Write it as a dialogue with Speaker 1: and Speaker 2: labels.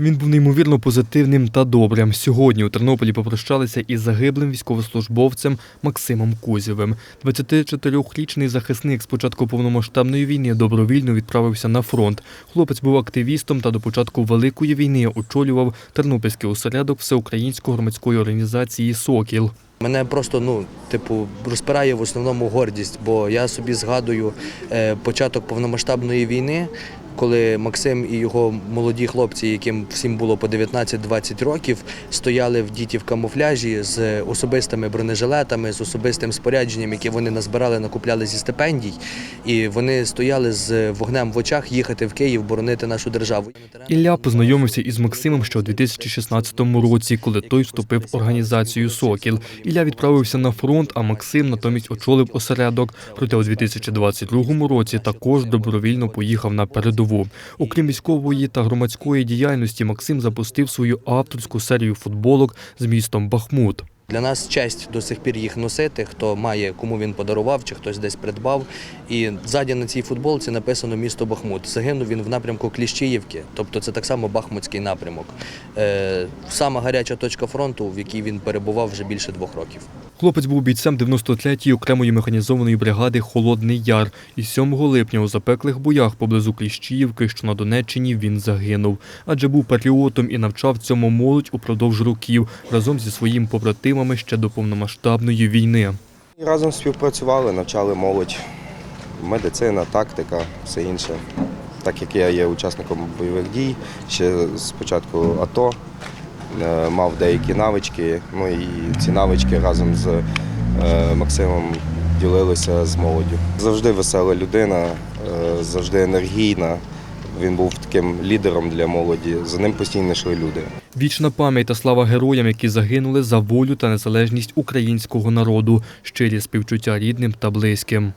Speaker 1: Він був неймовірно позитивним та добрим. Сьогодні у Тернополі попрощалися із загиблим військовослужбовцем Максимом Кузєвим. 24-річний захисник з початку повномасштабної війни добровільно відправився на фронт. Хлопець був активістом та до початку Великої війни очолював Тернопільський осередок всеукраїнської громадської організації Сокіл.
Speaker 2: Мене просто ну, типу, розпирає в основному гордість, бо я собі згадую е, початок повномасштабної війни, коли Максим і його молоді хлопці, яким всім було по 19-20 років, стояли в діті в камуфляжі з особистими бронежилетами, з особистим спорядженням, яке вони назбирали, накупляли зі стипендій. І вони стояли з вогнем в очах їхати в Київ, боронити нашу державу.
Speaker 1: Ілля познайомився із Максимом ще у 2016 році, коли той вступив в організацію Сокіл. Ілля відправився на фронт, а Максим натомість очолив осередок. Проте у 2022 році також добровільно поїхав на передову. Окрім військової та громадської діяльності, Максим запустив свою авторську серію футболок з містом Бахмут.
Speaker 2: Для нас честь до сих пір їх носити, хто має, кому він подарував, чи хтось десь придбав. І ззаді на цій футболці написано місто Бахмут. Загинув він в напрямку Кліщіївки, тобто це так само Бахмутський напрямок. Е, сама гаряча точка фронту, в якій він перебував вже більше двох років.
Speaker 1: Хлопець був бійцем 93-ї окремої механізованої бригади Холодний Яр. І 7 липня у запеклих боях поблизу Кліщіївки, що на Донеччині, він загинув. Адже був патріотом і навчав цьому молодь упродовж років разом зі своїм побратимами ще до повномасштабної війни.
Speaker 3: Разом співпрацювали, навчали молодь, медицина, тактика, все інше. Так як я є учасником бойових дій, ще з початку АТО е, мав деякі навички. Ну і ці навички разом з е, Максимом ділилися з молоддю. Завжди весела людина, е, завжди енергійна. Він був таким лідером для молоді. За ним постійно йшли люди.
Speaker 1: Вічна пам'ять та слава героям, які загинули за волю та незалежність українського народу. Щирі співчуття рідним та близьким.